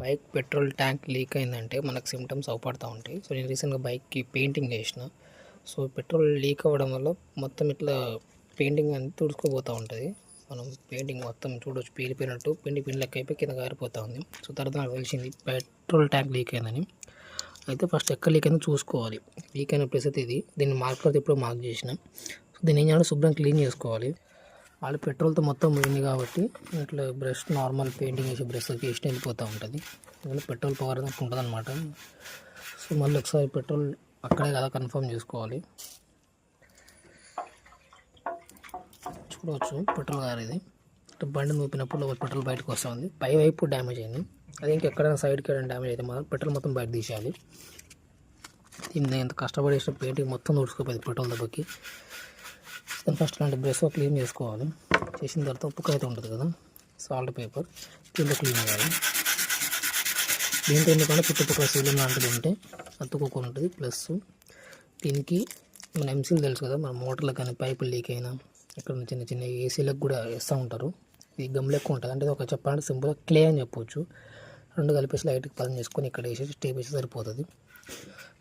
Bike petrol tank leak అయిందంటే మనకు symptoms అవపడతా ఉంటాయి. సో నేను రీసెంట్గా బైక్కి పెయింటింగ్ చేసిన. సో పెట్రోల్ లీక్ అవ్వడం వల్ల మొత్తం ఇట్లా పెయింటింగ్ అనేది తుడుచుకుపోతూ ఉంటుంది. మనం పెయింటింగ్ మొత్తం చూడవచ్చు పీలిపోయినట్టు పిండి పిండి లెక్క అయిపోయి కింద గారిపోతూ ఉంది. సో తర్వాత నాకు తెలిసింది పెట్రోల్ ట్యాంక్ లీక్ అయిందని. అయితే ఫస్ట్ ఎక్కడ లీక్ అయిందో చూసుకోవాలి. లీక్ అయిన ప్లేస్ అయితే ఇది. దీన్ని మార్కర్తో ఇప్పుడు మార్క్ చేసిన. సో దీన్ని ఏం చేయాలి? శుభ్రం క్లీన్ చేసుకోవాలి. వాళ్ళు పెట్రోల్తో మొత్తం పోయింది కాబట్టి ఇట్లా బ్రష్ నార్మల్ పెయింటింగ్ వేసి బ్రష్ వేస్ట్ వెళ్ళిపోతూ ఉంటుంది. అందులో పెట్రోల్ పవర్ ఉంటుంది అనమాట సో మళ్ళీ ఒకసారి పెట్రోల్ అక్కడే కదా కన్ఫర్మ్ చేసుకోవాలి. చూడవచ్చు పెట్రోల్ కార్ ఇది. బండి నూపినప్పుడు పెట్రోల్ బయటకు వస్తుంది. పై వైపు డ్యామేజ్ అయింది. అది ఇంకెక్కడైనా సైడ్కి ఏదైనా డ్యామేజ్ అయితే మాత్రం పెట్రోల్ మొత్తం బయట తీసేయాలి. దీన్ని ఎంత కష్టపడి వేసిన పెయింటింగ్ మొత్తం ఊడ్చుకోపోయింది పెట్రోల్ దెబ్బకి. దాన్ని ఫస్ట్ లాంటి బ్రష్ క్లీన్ చేసుకోవాలి. చేసిన తర్వాత ఉప్పు అయితే ఉంటుంది కదా సాల్ట్ పేపర్ కింద క్లీన్ చేయాలి. దీంట్లో ఎందుకంటే చుట్టుపక్కల సీలింగ్ లాంటిది ఉంటే అతుక్కోకుండా ఉంటుంది ప్లస్ దీనికి మన ఎంసీలు తెలుసు కదా మన మోటార్లకు కానీ పైపులు లీక్ అయినా ఇక్కడ చిన్న చిన్న ఏసీలకు కూడా వేస్తూ ఉంటారు. ఇది గమ్ లెక్క ఉంటుంది. అంటే ఒక చెప్పాలంటే సింపుల్గా క్లే అని చెప్పొచ్చు. రెండు కలిపేసి లైట్కి పదం చేసుకొని ఇక్కడ వేసేసి టేప్ వేసి సరిపోతుంది.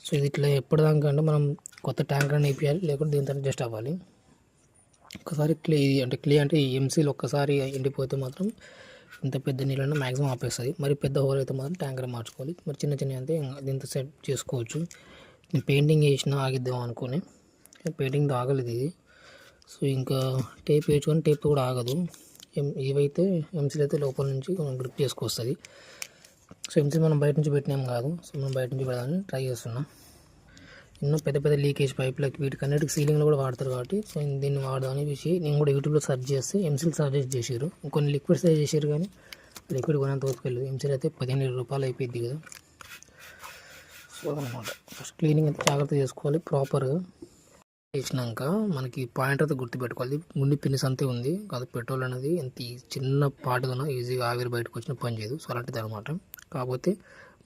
సో ఇది ఇట్లా ఎప్పటిదాకా అంటే మనం కొత్త ట్యాంక్ అని వేయాలి లేకుంటే దీంతో అడ్జస్ట్ అవ్వాలి. ఒకసారి క్లే అంటే క్లే అంటే ఎంసీలు ఒక్కసారి ఎండిపోతే మాత్రం ఇంత పెద్ద నీళ్ళని మ్యాక్సిమం ఆపేస్తుంది. మరి పెద్ద హోల్ అయితే మాత్రం ట్యాంకర్ మార్చుకోవాలి. మరి చిన్న చిన్న అయితే దీంత సెట్ చేసుకోవచ్చు. నేను పెయింటింగ్ వేసిన ఆగిద్దాం అనుకుని. పెయింటింగ్ ఆగలేదు ఇది. సో ఇంకా టేప్ వేసుకొని టేప్ కూడా ఆగదు. ఎం ఇవైతే ఎంసీలు అయితే లోపల నుంచి గ్రిప్ చేసుకొస్తుంది. సో ఎంసీ మనం బయట నుంచి పెట్టినాం కాదు. సో మనం బయట నుంచి పెడదామని ట్రై చేస్తున్నాం. ఎన్నో పెద్ద పెద్ద లీకేజ్ పైపులకి వీటికి అన్నిటికి సీలింగ్లో కూడా వాడతారు కాబట్టి సో దీన్ని వాడదామని చూసి నేను కూడా యూట్యూబ్లో సెర్చ్ చేస్తే ఎంసీల్ సజెస్ట్ చేశారు. కొన్ని లిక్విడ్స్ సజెస్ట్ చేశారు కానీ లిక్విడ్ కొనంత తోసుకెళ్ళదు ఎంసీల్ అయితే పదిహేను రూపాయలు అయిపోయింది కదా. సో అనమాట ఫస్ట్ క్లీనింగ్ అయితే జాగ్రత్త చేసుకోవాలి. ప్రాపర్గా చేసినాక మనకి పాయింట్ అయితే గుర్తుపెట్టుకోవాలి. ముందు పిన్నిస్ అంతే ఉంది. కాదు పెట్రోల్ అనేది ఎంత చిన్న పాటుగా ఈజీగా ఆవిరి బయటకు వచ్చిన పని చేయదు. సో అలాంటిది అనమాట కాకపోతే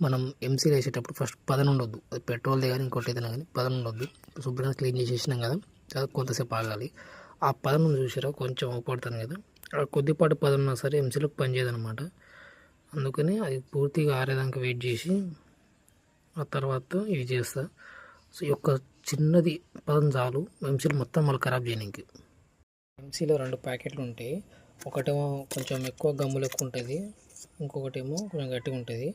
మనం ఎంసీలు వేసేటప్పుడు ఫస్ట్ పదన ఉండొద్దు అది పెట్రోల్దే కానీ ఇంకోటి ఏదైనా కానీ పదన ఉండొద్దు శుభ్రంగా క్లీన్ చేసేసినాం కదా అది కొంతసేపు ఆగాలి. ఆ పదం చూసారా కొంచెం అవపడతాను కదా. ఆ కొద్దిపాటి పదం ఉన్నా సరే ఎంసీలకు పనిచేయదనమాట అందుకని అది పూర్తిగా ఆరేదాకా వెయిట్ చేసి ఆ తర్వాత ఇది చేస్తా. సో ఈ యొక్క చిన్నది పదం చాలు. ఎంసీలు మొత్తం మళ్ళీ ఖరాబ్ చేయడానికి ఎంసీలో రెండు ప్యాకెట్లు ఉంటాయి ఒకటేమో కొంచెం ఎక్కువ గమ్ములు ఎక్కువ ఉంటుంది ఇంకొకటేమో కొంచెం గట్టిగా ఉంటుంది.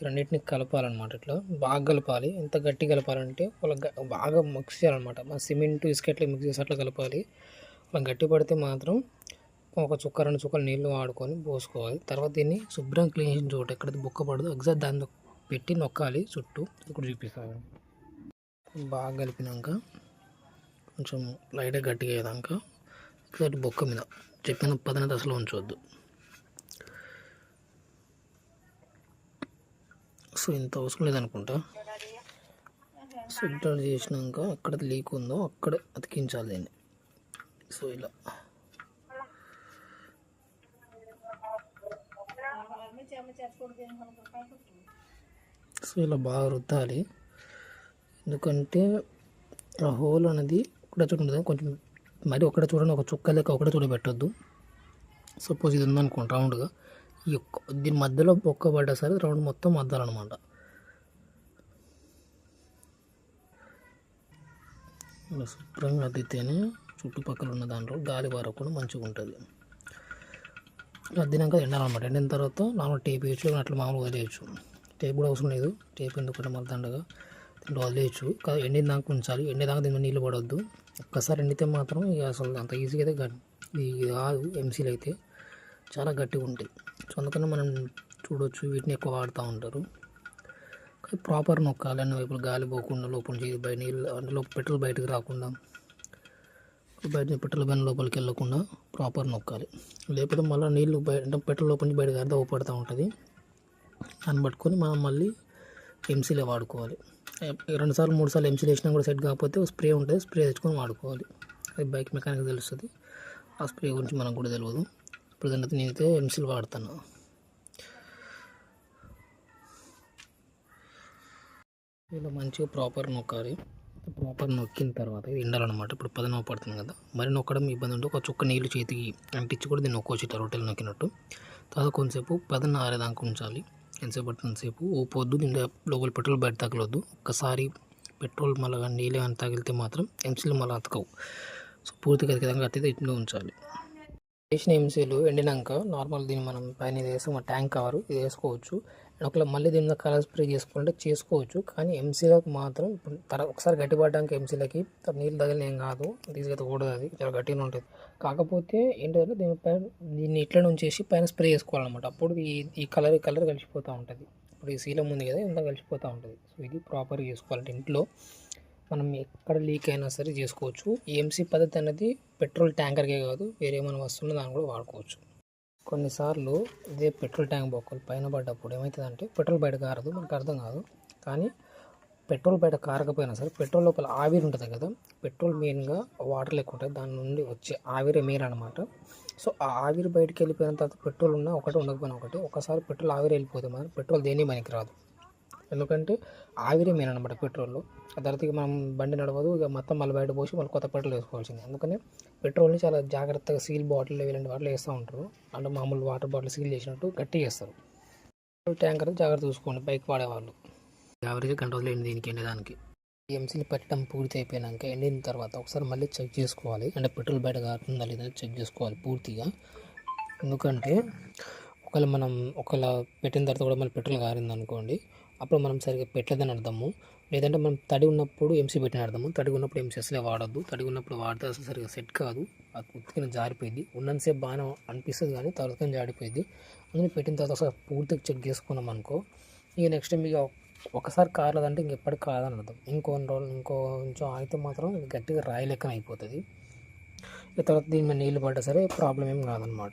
ఈ రెండింటిని కలపాలన్నమాట ఇట్లా. బాగా కలపాలి. ఎంత గట్టి కలపాలంటే వాళ్ళ బాగా మిక్స్ చేయాలన్నమాట. మన సిమెంట్ ఇసుక మిక్స్ చేసి అట్లా కలపాలి. వాళ్ళ గట్టి పడితే మాత్రం ఒక చుక్క రెండు చుక్కలు నీళ్ళు వాడుకొని పోసుకోవాలి. తర్వాత దీన్ని శుభ్రం క్లీన్ చేసిన చోట ఎక్కడ బొక్క పడదు ఎగ్జాక్ట్ దాన్ని పెట్టి నొక్కాలి చుట్టూ. ఇక్కడ చూపిస్తాను బాగా కలిపినాక కొంచెం లైట్గా గట్టిగా అయ్యేదాక ఎగ్జాక్ట్ బొక్క మీద. చెప్పిన పదన దశలో ఉంచవద్దు సో ఇంత అవసరం లేదనుకుంటా. సెంటర్ చేసినాక ఎక్కడ లీక్ ఉందో అక్కడ అతికించాలి దీన్ని. సో ఇలా. సో ఇలా బాగా రుద్దాలి. ఎందుకంటే ఆ హోల్ అనేది ఒకటే చూడండి కొంచెం మరి ఒకటే చూడండి ఒక చుక్క లెక్క ఒకటే చూడబెట్టద్దు. సపోజ్ ఇది ఉందనుకోండి రౌండ్గా ఈ యొక్క దీని మధ్యలో బొక్క పడ్డా సరే రౌండ్ మొత్తం అద్దాలన్నమాట. అనమాట శుభ్రంగా అద్దితేనే చుట్టుపక్కల ఉన్న దాంట్లో గాలి పారకుండా మంచిగా ఉంటుంది. అద్దినాక ఎండాలన్నమాట. ఎండిన తర్వాత నార్మల్ టేప్ వేయచ్చు అట్లా మామూలుగా వదిలేయచ్చు. టేప్ కూడా అవసరం లేదు. టేప్ ఎందుకంటే మళ్ళీ దండగా దీంట్లో వదిలేయచ్చు. కాదు ఎండిన దాకా ఉంచాలి. ఎండేదాకా దీని నీళ్ళు పడవద్దు ఒక్కసారి ఎండితే మాత్రం అసలు అంత ఈజీగా అయితే ఇది కాదు ఎంసీలు అయితే చాలా గట్టిగా ఉంటాయి. సో అందుకని మనం చూడవచ్చు వీటిని ఎక్కువ వాడుతూ ఉంటారు. ప్రాపర్ నొక్కాలి అన్ని వైపులు గాలి పోకుండా లోపల నుంచి బయట నీళ్ళు అందులో పెట్రోల్ బయటకు రాకుండా బయట పెట్రోల్ బ్యాన్ లోపలికి వెళ్ళకుండా ప్రాపర్ నొక్కాలి. లేకపోతే మళ్ళీ నీళ్ళు బయట పెట్రోల్ లోపల నుంచి బయటకు అర్థం ఊపడుతూ ఉంటుంది. దాన్ని పట్టుకొని మనం మళ్ళీ ఎంసీలే వాడుకోవాలి. రెండు సార్లు మూడు సార్లు ఎంసీలు వేసినా కూడా సెట్ కాకపోతే స్ప్రే ఉంటుంది స్ప్రే తెచ్చుకొని వాడుకోవాలి. అది బైక్ మెకానిక్ తెలుస్తుంది. ఆ స్ప్రే గురించి మనకు కూడా తెలియదు ఇప్పుడు దాని అయితే ఎంసీలు వాడతాను. ఇలా మంచిగా ప్రాపర్ నొక్కాలి. ప్రాపర్ నొక్కిన తర్వాత ఇది ఎండాలన్నమాట. ఇప్పుడు పది నొప్పి పడుతుంది కదా. మరి నొక్కడం ఇబ్బంది ఉంటే ఒక చుక్క నీళ్ళు చేతికి అంటించి కూడా దీన్ని నొక్కొచ్చి రొట్టెలు నొక్కినట్టు. తర్వాత కొంతసేపు పదన ఆరేదాకా ఉంచాలి. ఎంతసేపు పడుతుంది? ఊపొద్దు దీంట్లో లోపల పెట్రోల్ బయట తగలొద్దు ఒక్కసారి పెట్రోల్ మళ్ళీ నీళ్ళు ఏమైనా తగిలితే మాత్రం ఎంసీలు మళ్ళీ అతకవు. సో పూర్తిగా అది విధంగా అతిథి ఇంట్లో ఉంచాలి. వేసిన ఎంసీలు ఎండినాక నార్మల్ దీన్ని మనం పైన ఇది వేసి ట్యాంక్ కవర్ ఇది వేసుకోవచ్చు. అండ్ ఒకవేళ మళ్ళీ దీని మీద కలర్ స్ప్రే చేసుకోవాలంటే చేసుకోవచ్చు. కానీ ఎంసీలకు మాత్రం తర్వాత ఒకసారి గట్టిపడడానికి ఎంసీలకి నీళ్ళు తగిలిన ఏం కాదు. తీసుకెత్తకూడదు అది. చాలా గట్టిగా ఉంటుంది. కాకపోతే ఏంటంటే దీనిపైన దీన్ని ఇట్లా ఉంచేసి పైన స్ప్రే చేసుకోవాలన్నమాట. అప్పుడు ఈ ఈ కలర్ ఈ కలర్ కలిసిపోతూ ఉంటుంది. ఇప్పుడు ఈ శీలం ఉంది కదా ఇంత కలిసిపోతూ ఉంటుంది. సో ఇది ప్రాపర్గా చేసుకోవాలంటే ఇంట్లో మనం ఎక్కడ లీక్ అయినా సరే చేసుకోవచ్చు. ఏఎంసీ పద్ధతి అనేది పెట్రోల్ ట్యాంకర్కే కాదు వేరే ఏమైనా వస్తున్నా దాన్ని కూడా వాడుకోవచ్చు. కొన్నిసార్లు ఇదే పెట్రోల్ ట్యాంక్ బొక్కలు పైన పడ్డప్పుడు ఏమవుతుందంటే పెట్రోల్ బయట కారదు మనకు అర్థం కాదు. కానీ పెట్రోల్ బయట కారకపోయినా సరే పెట్రోల్ లోపల ఆవిరి ఉంటుంది కదా పెట్రోల్ మెయిన్గా వాటర్ లెక్క ఉంటుంది. దాని నుండి వచ్చే ఆవిరి మెయిన్ అనమాట సో ఆ ఆవిరి బయటకు వెళ్ళిపోయిన తర్వాత పెట్రోల్ ఉన్నా ఒకటి ఉండకపోయినా ఒకటి ఒకసారి పెట్రోల్ ఆవిరి వెళ్ళిపోతే మనం పెట్రోల్ దేని పనికి రాదు. ఎందుకంటే ఆవిరి మెయిన్ అనమాట పెట్రోల్. ఆ తర్వాత ఇక మనం బండి నడవదు ఇక మొత్తం మళ్ళీ బయట పోసి మళ్ళీ కొత్త పెట్రోల్ వేసుకోవాల్సింది. అందుకని పెట్రోల్ని చాలా జాగ్రత్తగా సీల్ బాటిల్ ఇలాంటి వాటిలో వేస్తూ ఉంటారు. అంటే మామూలు వాటర్ బాటిల్ సీల్ చేసినట్టు గట్టిగా వేస్తారు ట్యాంకర్ జాగ్రత్త చూసుకోండి బైక్ వాడేవాళ్ళు. యావరేజ్ కంట్రోల్ లేని దీనికి ఎండడానికి ఎంసీలు పెట్టడం పూర్తి అయిపోయాక ఎండిన తర్వాత ఒకసారి మళ్ళీ చెక్ చేసుకోవాలి. అంటే పెట్రోల్ బయట కారుతుందా లేదా చెక్ చేసుకోవాలి పూర్తిగా. ఎందుకంటే ఒకవేళ మనం ఒకవేళ పెట్టిన తర్వాత కూడా మళ్ళీ పెట్రోల్ కారింది అనుకోండి అప్పుడు మనం సరిగ్గా పెట్టలేదని అర్థము. లేదంటే మనం తడి ఉన్నప్పుడు ఎంసీ పెట్టిన అర్థము. తడి ఉన్నప్పుడు ఎంసీ అసలే వాడద్దు. తడి ఉన్నప్పుడు వాడితే అసలు సరిగ్గా సెట్ కాదు. అది ఉత్తికిన జారిపోయింది. ఉన్నంతసేపు బాగానే అనిపిస్తుంది కానీ తర్వాత జారిపోయింది. అందుకని పెట్టిన తర్వాత ఒకసారి పూర్తిగా చెక్ చేసుకున్నాం అనుకో ఇక నెక్స్ట్ టైం ఇక ఒకసారి కారలేదంటే ఇంకెప్పటికి కాదని అర్థం. ఇంకొన్ని రోజులు ఇంకో కొంచెం ఆగితే మాత్రం గట్టిగా రాయి లెక్కన అయిపోతుంది. ఇక తర్వాత దీని మీద నీళ్ళు పడ్డా సరే ప్రాబ్లం ఏం కాదనమాట.